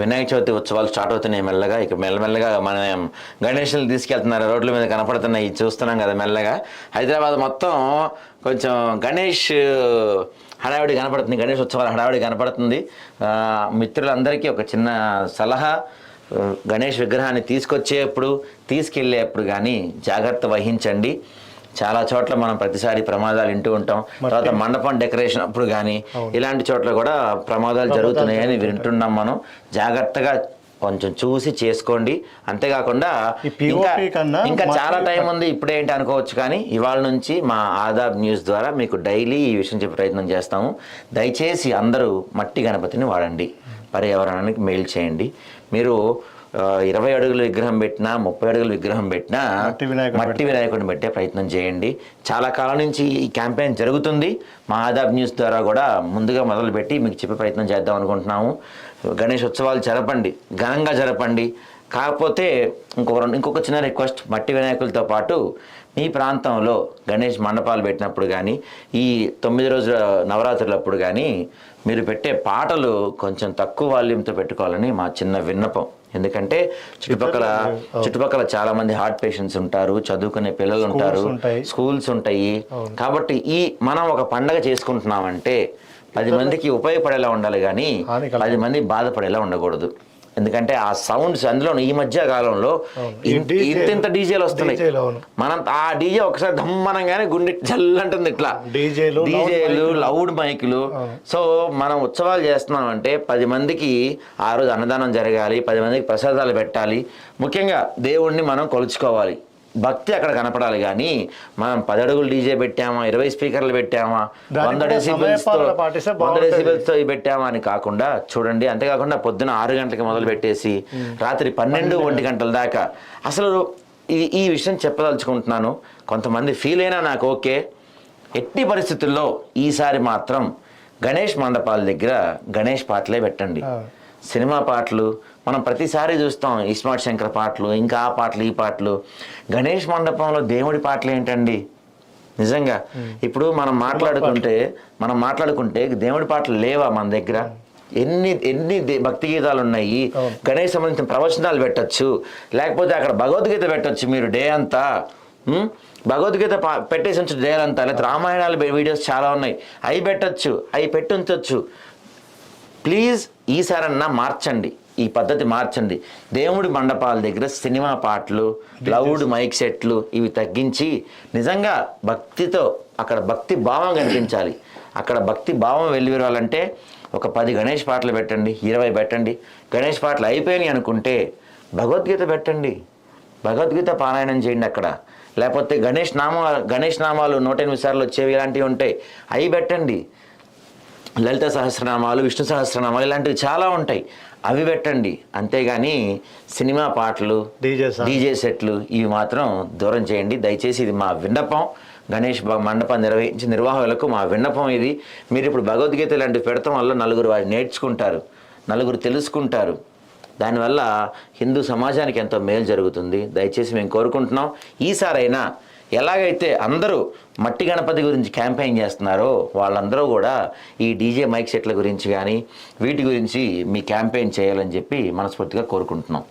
వినాయక చవితి ఉత్సవాలు స్టార్ట్ అవుతున్నాయి మెల్లగా. ఇక మెల్లమెల్లగా మన గణేషులు తీసుకెళ్తున్నారు రోడ్ల మీద కనపడుతున్నాయి చూస్తున్నాం కదా మెల్లగా. హైదరాబాద్ మొత్తం కొంచెం గణేష్ హడావిడి కనపడుతుంది గణేష్ ఉత్సవాల హడావిడి కనపడుతుంది. మిత్రులందరికీ ఒక చిన్న సలహా గణేష్ విగ్రహాన్ని తీసుకొచ్చేప్పుడు తీసుకెళ్ళేప్పుడు కానీ జాగ్రత్త వహించండి. చాలా చోట్ల మనం ప్రతిసారి ప్రమాదాలు వింటూ ఉంటాం. తర్వాత మండపం డెకరేషన్ అప్పుడు కానీ ఇలాంటి చోట్ల కూడా ప్రమాదాలు జరుగుతున్నాయని వింటున్నాం మనం. జాగ్రత్తగా కొంచెం చూసి చేసుకోండి. అంతేకాకుండా ఇంకా చాలా టైం ఉంది ఇప్పుడేంటి అనుకోవచ్చు కానీ ఇవాళ నుంచి మా ఆదాబ్ న్యూస్ ద్వారా మీకు డైలీ ఈ విషయం చెప్పే ప్రయత్నం చేస్తాము. దయచేసి అందరూ మట్టి గణపతిని వాడండి. పర్యావరణానికి మేలు చేయండి. మీరు ఇరవై అడుగుల విగ్రహం పెట్టినా ముప్పై అడుగుల విగ్రహం పెట్టినా మట్టి వినాయకుడిని పెట్టే ప్రయత్నం చేయండి. చాలా కాలం నుంచి ఈ క్యాంపెయిన్ జరుగుతుంది. మా ఆదాబ్ న్యూస్ ద్వారా కూడా ముందుగా మొదలుపెట్టి మీకు చెప్పే ప్రయత్నం చేద్దాం అనుకుంటున్నాము. గణేష్ ఉత్సవాలు జరపండి. ఘనంగా జరపండి. కాకపోతే ఇంకొక ఇంకొక చిన్న రిక్వెస్ట్ మట్టి వినాయకులతో పాటు మీ ప్రాంతంలో గణేష్ మండపాలు పెట్టినప్పుడు కానీ ఈ తొమ్మిది రోజుల నవరాత్రులప్పుడు కానీ మీరు పెట్టే పాటలు కొంచెం తక్కువ వాల్యూమ్తో పెట్టుకోవాలని మా చిన్న విన్నపం. ఎందుకంటే చుట్టుపక్కల చుట్టుపక్కల చాలా మంది హార్ట్ పేషెంట్స్ ఉంటారు చదువుకునే పిల్లలు ఉంటారు. స్కూల్స్ ఉంటాయి. కాబట్టి ఈ మనం ఒక పండగ చేసుకుంటున్నామంటే పది మందికి ఉపయోగపడేలా ఉండాలి కానీ పది మంది బాధపడేలా ఉండకూడదు. ఎందుకంటే ఆ సౌండ్స్ అందులో ఈ మధ్య కాలంలో ఇంత డీజేలు వస్తున్నాయి. మనం ఆ డీజే ఒకసారి దమ్మనంగానే గుండె జల్లంటుంది ఇట్లా. డీజేలు, డీజేలు. లౌడ్ మైకులు. సో మనం ఉత్సవాలు చేస్తున్నాం అంటే పది మందికి ఆ రోజు అన్నదానం జరగాలి పది మందికి ప్రసాదాలు పెట్టాలి. ముఖ్యంగా దేవుణ్ణి మనం కొలుచుకోవాలి. భక్తి అక్కడ కనపడాలి కానీ మనం పది అడుగులు డీజే పెట్టామా ఇరవై స్పీకర్లు పెట్టామా వంద కూడా డెసిబెల్స్ సమయపాలన పాటిస్తే వంద బాగుంటుంది. డెసిబెల్స్తో ఇవి పెట్టామా అని కాకుండా చూడండి అంతేకాకుండా పొద్దున ఆరు గంటలకి మొదలు పెట్టేసి రాత్రి పన్నెండు ఒంటి గంటల దాకా. అసలు ఈ ఈ విషయం చెప్పదలుచుకుంటున్నాను. కొంతమంది ఫీల్ అయినా నాకు ఓకే. ఎట్టి పరిస్థితుల్లో ఈసారి మాత్రం గణేష్ మండపాల దగ్గర గణేష్ పాటలే పెట్టండి. సినిమా పాటలు మనం ప్రతిసారి చూస్తాం ఇస్మార్ట్ శంకర్ పాటలు ఇంకా ఆ పాటలు ఈ పాటలు. గణేష్ మండపంలో దేవుడి పాటలు ఏంటండి? నిజంగా. ఇప్పుడు మనం మాట్లాడుకుంటే మనం మాట్లాడుకుంటే దేవుడి పాటలు లేవా మన దగ్గర? ఎన్ని ఎన్ని భక్తి గీతాలు ఉన్నాయి. గణేష్ సంబంధించిన ప్రవచనాలు పెట్టొచ్చు. లేకపోతే అక్కడ భగవద్గీత పెట్టొచ్చు మీరు డే అంతా? భగవద్గీత పెట్టేసి ఉంచు డే అంతా. లేకపోతే రామాయణాలు వీడియోస్ చాలా ఉన్నాయి. అవి పెట్టొచ్చు. అవి పెట్టి ఉంచొచ్చు. ప్లీజ్ ఈసారన్నా మార్చండి. ఈ పద్ధతి మార్చండి. దేవుడి మండపాల దగ్గర సినిమా పాటలు లౌడ్ మైక్ సెట్లు ఇవి తగ్గించి నిజంగా భక్తితో అక్కడ భక్తి భావం కనిపించాలి. అక్కడ భక్తి భావం వెల్లివిరాలంటే ఒక పది గణేష్ పాటలు పెట్టండి ఇరవై పెట్టండి. గణేష్ పాటలు అయిపోయినాయి అనుకుంటే భగవద్గీత పెట్టండి. భగవద్గీత పారాయణం చేయండి అక్కడ. లేకపోతే గణేష్ నామ గణేష్ నామాలు నూట ఎనిమిది సార్లు వచ్చేవి ఇలాంటివి ఉంటాయి అవి పెట్టండి. లలిత సహస్రనామాలు విష్ణు సహస్రనామాలు ఇలాంటివి చాలా ఉంటాయి. అవి పెట్టండి. అంతేగాని సినిమా పాటలు డీజే సెట్లు ఇవి మాత్రం దూరం చేయండి. దయచేసి ఇది మా విన్నపం. గణేష్ మండపం నిర్వహించి నిర్వాహకులకు మా విన్నపం ఇది. మీరు ఇప్పుడు భగవద్గీత ఇలాంటివి పెడతాం వల్ల నలుగురు వారు నేర్చుకుంటారు నలుగురు తెలుసుకుంటారు. దానివల్ల హిందూ సమాజానికి ఎంతో మేలు జరుగుతుంది. దయచేసి మేము కోరుకుంటున్నాం. ఈసారైనా ఎలాగైతే అందరూ మట్టి గణపతి గురించి క్యాంపెయిన్ చేస్తున్నారో వాళ్ళందరూ కూడా ఈ డీజే మైక్ సెట్ల గురించి కానీ వీటి గురించి మీ క్యాంపెయిన్ చేయాలని చెప్పి మనస్ఫూర్తిగా కోరుకుంటున్నాం.